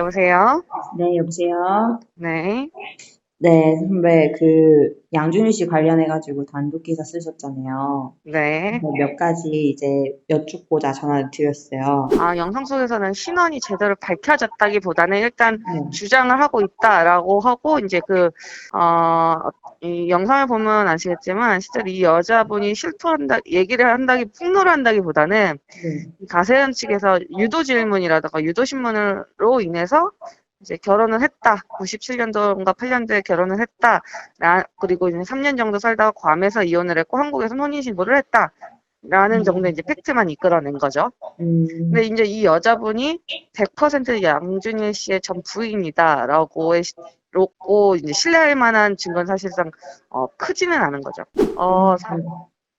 여보세요? 네, 여보세요? 네. 네, 선배, 그, 양준일 씨 관련해가지고 단독 기사 쓰셨잖아요. 네. 몇 가지 이제 여쭙고자 전화를 드렸어요. 아, 영상 속에서는 신원이 제대로 밝혀졌다기보다는 일단 네. 주장을 하고 있다라고 하고, 이제 그, 어, 이 영상을 보면 아시겠지만, 실제로 이 여자분이 실토한다, 얘기를 한다기, 폭로를 한다기보다는 네. 이 가세현 측에서 유도 질문이라든가 유도 신문으로 인해서 이제 결혼을 했다. 97년도인가 8년도에 결혼을 했다. 라, 그리고 이제 3년 정도 살다가 괌에서 이혼을 했고 한국에서 혼인 신고를 했다. 라는 정도의 이제 팩트만 이끌어낸 거죠. 음, 근데 이제 이 여자분이 100% 양준일 씨의 전 부인이다라고 로고 이제 신뢰할 만한 증거는 사실상 어, 크지는 않은 거죠. 어, 사,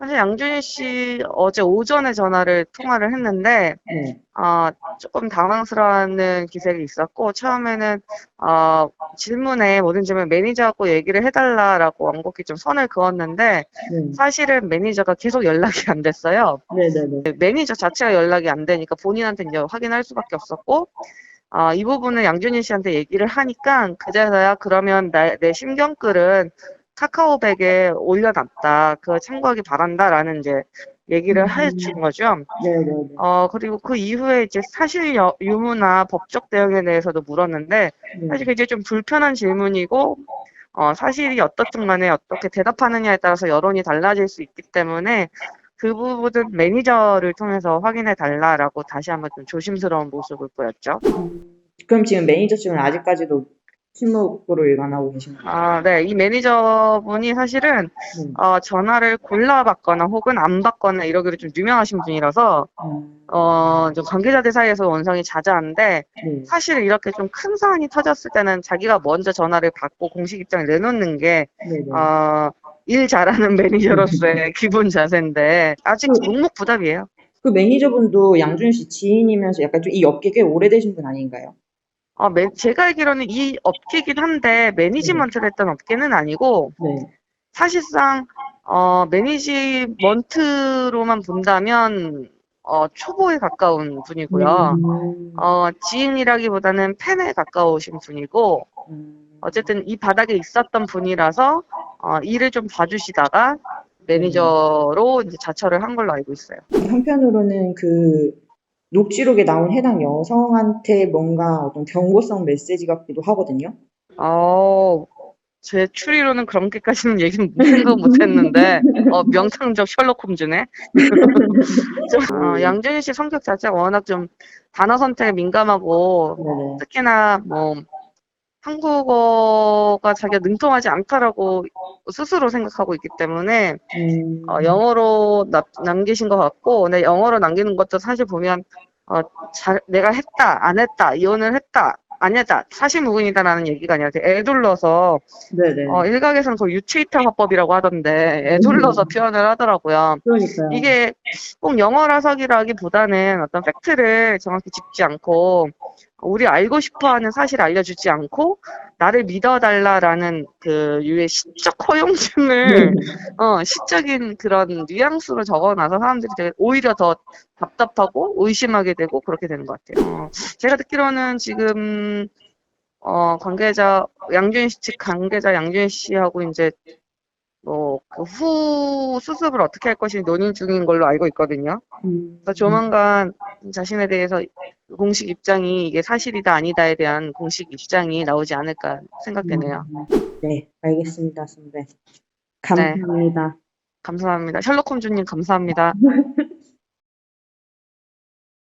사실 양준일 씨 어제 오전에 전화를 통화를 했는데 네. 어, 조금 당황스러워하는 기색이 있었고 처음에는 어, 질문에 모든 질문 매니저하고 얘기를 해달라라고 왕복히 좀 선을 그었는데 네. 사실은 매니저가 계속 연락이 안 됐어요. 네네네. 매니저 자체가 연락이 안 되니까 본인한테 이제 확인할 수밖에 없었고 어, 이 부분을 양준일 씨한테 얘기를 하니까 그제서야 그러면 나, 내 심경글은 카카오백에 올려놨다. 그거 참고하기 바란다라는 이제 얘기를 음. 해준 거죠. 네네네. 어, 그리고 그 이후에 이제 사실 여- 유무나 법적 대응에 대해서도 물었는데, 네. 사실 그게 좀 불편한 질문이고, 어, 사실이 어떻든 간에 어떻게 대답하느냐에 따라서 여론이 달라질 수 있기 때문에, 그 부분은 매니저를 통해서 확인해 달라라고 다시 한번 좀 조심스러운 모습을 보였죠. 음, 그럼 지금 매니저 측은 아직까지도 침묵으로 일관하고 계신 거예요? 아, 네. 이 매니저분이 사실은, 네. 어, 전화를 골라 받거나 혹은 안 받거나 이러기로 좀 유명하신 분이라서, 음, 어, 좀 관계자들 사이에서 원성이 자자한데, 네. 사실 이렇게 좀 큰 사안이 터졌을 때는 자기가 먼저 전화를 받고 공식 입장을 내놓는 게, 네네. 어, 일 잘하는 매니저로서의 기본 자세인데, 아직 묵묵부답이에요. 그 매니저분도 양준일 씨 지인이면서 약간 좀 이 업계 꽤 오래되신 분 아닌가요? 어, 매- 제가 알기로는 이 업계긴 한데, 매니지먼트를 했던 업계는 아니고, 네. 사실상, 어, 매니지먼트로만 본다면, 어, 초보에 가까운 분이고요. 음, 어, 지인이라기보다는 팬에 가까우신 분이고, 음, 어쨌든 이 바닥에 있었던 분이라서 어, 일을 좀 봐주시다가 매니저로 이제 자처를 한 걸로 알고 있어요. 한편으로는 그 녹취록에 나온 해당 여성한테 뭔가 어떤 경고성 메시지 같기도 하거든요. 어, 제 추리로는 그렇게까지는 얘기는 생각 못했는데 어, 명상적 셜록 홈즈네. 좀, 어, 양준일 씨 성격 자체가 워낙 좀 단어 선택에 민감하고 네네. 특히나 뭐 한국어가 자기가 능통하지 않다라고 스스로 생각하고 있기 때문에 음, 어, 영어로 나- 남기신 것 같고, 근데 영어로 남기는 것도 사실 보면, 어, 잘, 내가 했다, 안 했다, 이혼을 했다, 안 했다, 사실무근이다라는 얘기가 아니라 애 둘러서, 네네. 어, 일각에서는 그 유체이탈 화법이라고 하던데, 애 둘러서 표현을 하더라고요. 그러니까요. 이게 꼭 영어라서기라기보다는 어떤 팩트를 정확히 짚지 않고, 우리 알고 싶어 하는 사실을 알려주지 않고, 나를 믿어달라라는 그 유의 시적 허용증을 어, 시적인 그런 뉘앙스로 적어놔서 사람들이 되게 오히려 더 답답하고 의심하게 되고 그렇게 되는 것 같아요. 어, 제가 듣기로는 지금 어, 관계자 양준일 씨측 관계자 양준일 씨하고 이제 뭐그 후 수습을 어떻게 할 것인지 논의 중인 걸로 알고 있거든요. 음, 그래서 조만간 자신에 대해서 공식 입장이 이게 사실이다 아니다에 대한 공식 입장이 나오지 않을까 생각되네요. 네, 알겠습니다, 선배. 감사합니다. 감사합니다. 셜록 홈즈님 감사합니다.